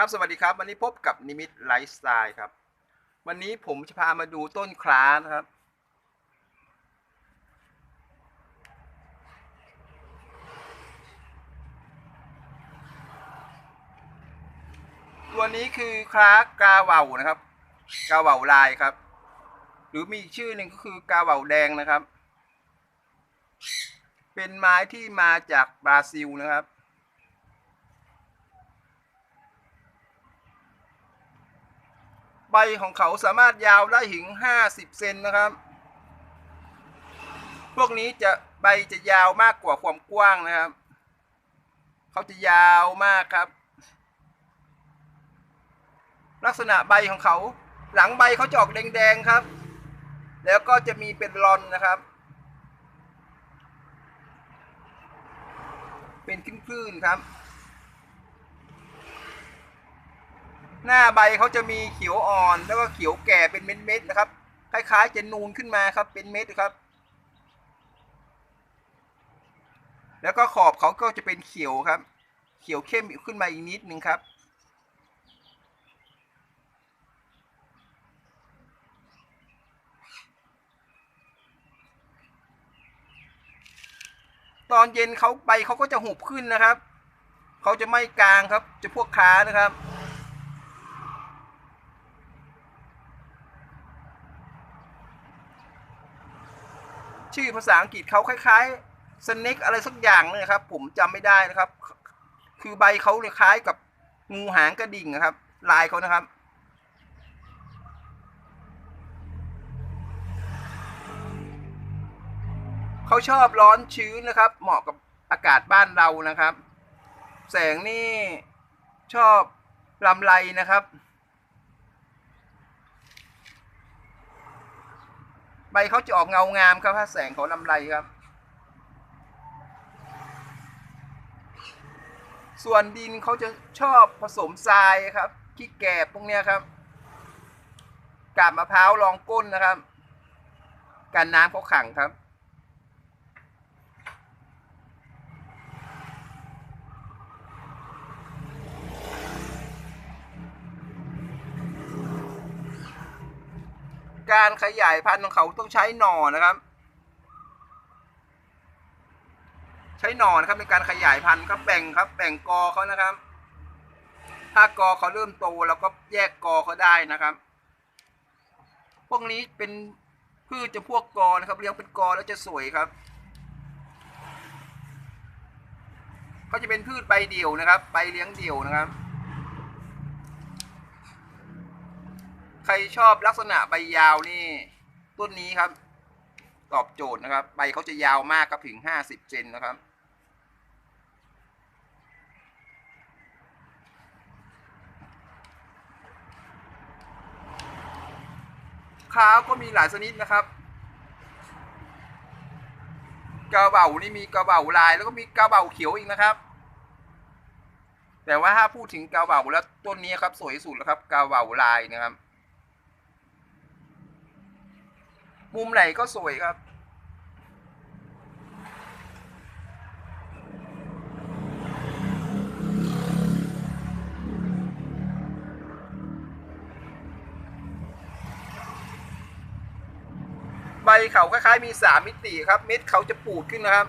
ครับสวัสดีครับ วันนี้พบกับนิมิตไลฟ์สไตล์ครับ วันนี้ผมจะพามาดูต้นคลานะครับ ตัวนี้คือคล้ากาเวานะครับ กาเวาลายครับ หรือมีอีกชื่อหนึ่งก็คือกาเวาแดงนะครับ เป็นไม้ที่มาจากบราซิลนะครับ ใบของเขาสามารถยาวได้ถึง 50 เซนนะครับ พวกนี้จะใบจะยาวมากกว่าความกว้างนะครับ เขาจะยาวมากครับ ลักษณะใบของเขา หลังใบเขาจะออกแดงๆครับ แล้วก็จะมีเป็นรอนนะครับ เป็นคลื่นๆครับ หน้าใบเขาจะมีเขียวอ่อน แล้วก็เขียวแก่เป็นเม็ดๆนะครับ คล้ายๆจะนูนขึ้นมาครับ เป็นเม็ดครับ แล้วก็ขอบเขาก็จะเป็นเขียวครับ เขียวเข้มขึ้นมาอีกนิดนึงครับตอนเย็นเขาใบเขาก็จะหุบขึ้นนะครับ เขาจะไม่กลางครับ จะพวกค้านะครับ ชื่อภาษาอังกฤษเขาคล้ายๆสเน็กอะไรสักอย่างเลยครับ ผมจำไม่ได้นะครับ คือใบเขาเนี่ยคล้ายกับงูหางกระดิ่งนะครับ ลายเขานะครับ เขาชอบร้อนชื้นนะครับ เหมาะกับอากาศบ้านเรานะครับ แสงนี่ชอบลำไรนะครับ ใบเขาจะออกเงางามครับถ้าแสงของลำไรครับ ส่วนดินเขาจะชอบผสมทรายครับขี้แกบพวกเนี้ยครับกาบมะพร้าวรองก้นนะครับกันน้ำเขาขังครับ การขยายพันธุ์ของเขาต้องใช้หน่อนะครับ ใช้หน่อนะครับในการขยายพันธุ์ครับแบ่งครับแบ่งกอเขานะครับ ถ้ากอเขาเริ่มโตเราก็แยกกอเขาได้นะครับ พวกนี้เป็นพืชจะพวกกอนะครับเลี้ยงเป็นกอแล้วจะสวยครับเขาจะเป็นพืชใบเดี่ยวนะครับใบเลี้ยงเดี่ยวนะครับ ใครชอบลักษณะใบยาวนี่ ต้นนี้ครับ ตอบโจทย์นะครับ ใบเขาจะยาวมากครับถึงห้าสิบเซนนะครับ ข้าวก็มีหลายชนิดนะครับกระเบานี่มีกระเบาลายแล้วก็มีกระเบาเขียวอีกนะครับ แต่ว่าถ้าพูดถึงกระเบาแล้วต้นนี้ครับสวยสุดแล้วครับกระเบาลายนะครับ มุมไหนก็สวยครับ ใบเขาคล้ายๆมีสามมิติครับ เม็ดเขาจะปูดขึ้นนะครับ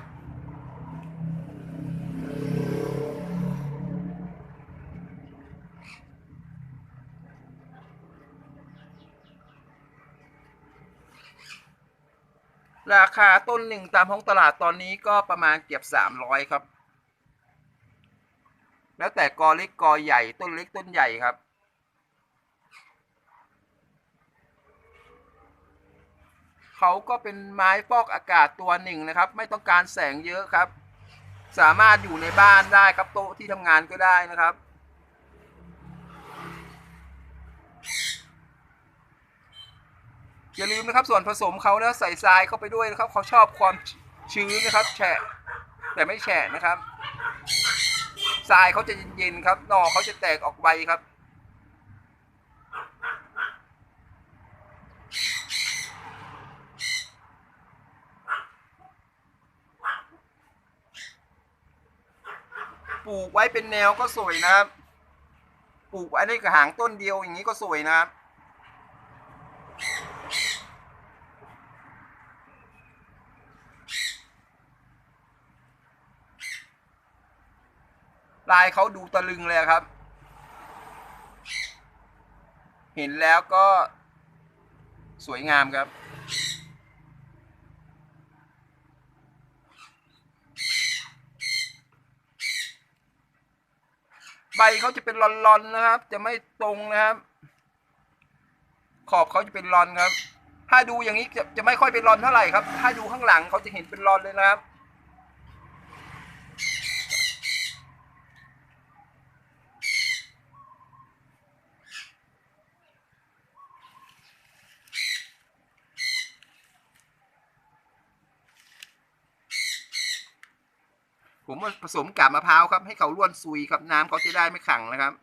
ราคาต้นหนึ่งตามท้องตลาดตอนนี้ก็ประมาณเกือบสามร้อยครับ แล้วแต่กอเล็กกอใหญ่ต้นเล็กต้นใหญ่ครับ เขาก็เป็นไม้ฟอกอากาศตัวหนึ่งนะครับ ไม่ต้องการแสงเยอะครับ สามารถอยู่ในบ้านได้ครับโต๊ะที่ทำงานก็ได้นะครับ อย่าลืมนะครับส่วนผสมเขานะใส่ทรายเข้าไปด้วยนะครับเขาชอบความชื้นนะครับ แฉะแต่ไม่แฉะนะครับทรายเขาจะเย็นๆครับหน่อเขาจะแตกออกใบครับ ปลูกไว้เป็นแนวก็สวยนะครับ ปลูกอันนี้กระหางต้นเดียวอย่างนี้ก็สวยนะครับ ลายเขาดูตะลึงเลยครับ เห็นแล้วก็สวยงามครับ ใบเขาจะเป็นลอนๆนะครับ จะไม่ตรงนะครับ ขอบเขาจะเป็นรอนครับ ถ้าดูอย่างนี้จะจะไม่ค่อยเป็นรอนเท่าไหร่ครับ ถ้าดูข้างหลังเขาจะเห็นเป็นรอนเลยนะครับ ผมผสมกาบมะพร้าวครับ ให้เขาร่วนซุยครับน้ำเขาจะได้ไม่ขังนะครับ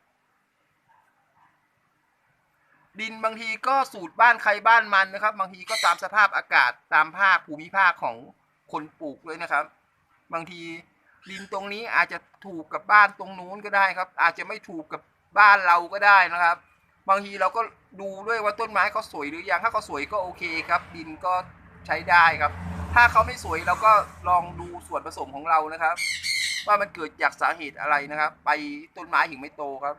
ดินบางทีก็สูตรบ้านใครบ้านมันนะครับ บางทีก็ตามสภาพอากาศตามภาคภูมิภาคของคนปลูกเลยนะครับ บางทีดินตรงนี้อาจจะถูกกับบ้านตรงนู้นก็ได้ครับ อาจจะไม่ถูกกับบ้านเราก็ได้นะครับ บางทีเราก็ดูด้วยว่าต้นไม้เขาสวยหรือยังถ้าเขาสวยก็โอเคครับ ดินก็ใช้ได้ครับ ถ้าเขาไม่สวยเราก็ลองดูส่วนผสมของเรานะครับ ว่ามันเกิดจากสาเหตุอะไรนะครับ ไปต้นไม้ถึงไม่โตครับ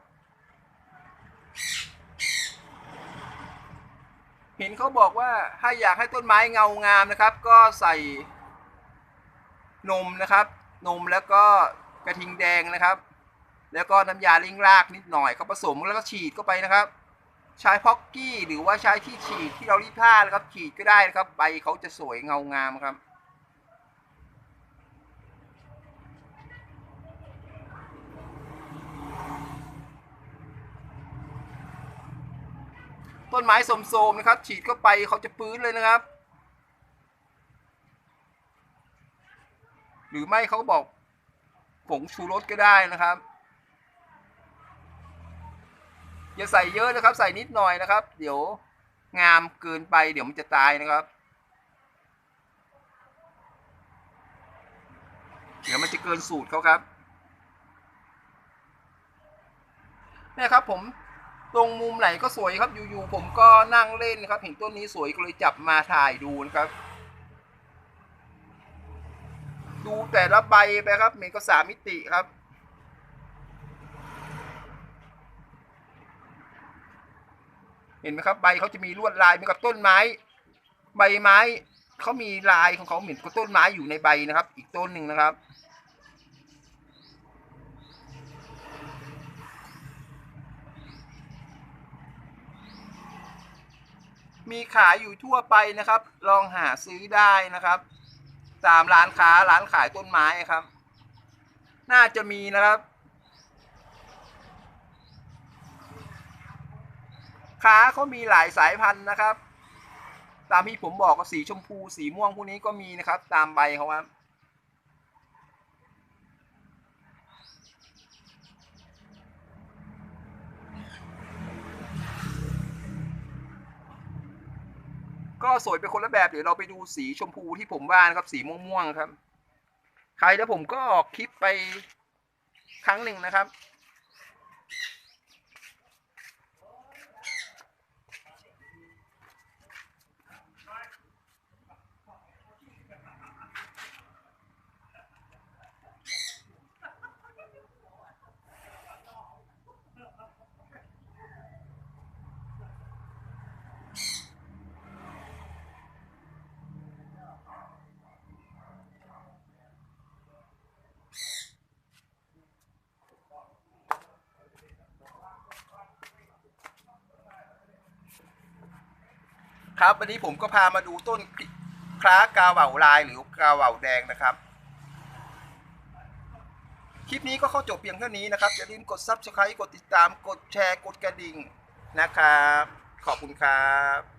เห็นเขาบอกว่าถ้าอยากให้ต้นไม้เงางามนะครับ ก็ใส่นมนะครับ นมแล้วก็กระทิงแดงนะครับ แล้วก็น้ำยาเล้งรากนิดหน่อยเขาผสมแล้วก็ฉีดเข้าไปนะครับ ใช้พ็อกกี้หรือว่าใช้ที่ฉีดที่เรารีดผ้านะครับ ฉีดก็ได้นะครับ ใบเขาจะสวยเงางามครับต้นไม้สมโสมนะครับ ฉีดเข้าไปเขาจะปื้นเลยนะครับ หรือไม่เขาบอกผงชูรสก็ได้นะครับ อย่าใส่เยอะนะครับ ใส่นิดหน่อยนะครับ เดี๋ยวงามเกินไป เดี๋ยวมันจะตายนะครับ เดี๋ยวมันจะเกินสูตรเขาครับเนี่ยครับผมตรงมุมไหนก็สวยครับอยู่ๆผมก็นั่งเล่นนะครับ เห็นต้นนี้สวยก็เลยจับมาถ่ายดูนะครับ ดูแต่ละใบไปครับเหมือนก็สามมิติครับ ห็นไหมครับ ใบเขาจะมีลวดลายเหมือนกับต้นไม้ ใบไม้เขามีลายของเขาเหมือนกับต้นไม้อยู่ในใบนะครับ อีกต้นหนึ่งนะครับ มีขายอยู่ทั่วไปนะครับ ลองหาซื้อได้นะครับตามร้านค้าร้านขายต้นไม้ครับ น่าจะมีนะครับ ค้าเขามีหลายสายพันธุ์นะครับ ตามที่ผมบอกก็สีชมพูสีม่วงพวกนี้ก็มีนะครับ ตามใบเขาครับก็สวยเป็นคนละแบบเดี๋ยวเราไปดูสีชมพูที่ผมว่านะครับ สีม่วงๆครับ ใครแล้วผมก็ออกคลิปไปครั้งหนึ่งนะครับ ครับวันนี้ผมก็พามาดูต้นคล้ากาเหว่าลายหรือกาเหว่าแดงนะครับ คลิปนี้ก็เข้าจบเพียงเท่านี้นะครับ อย่าลืมกด subscribe กดติดตาม กดแชร์ กดกระดิ่งนะครับ ขอบคุณครับ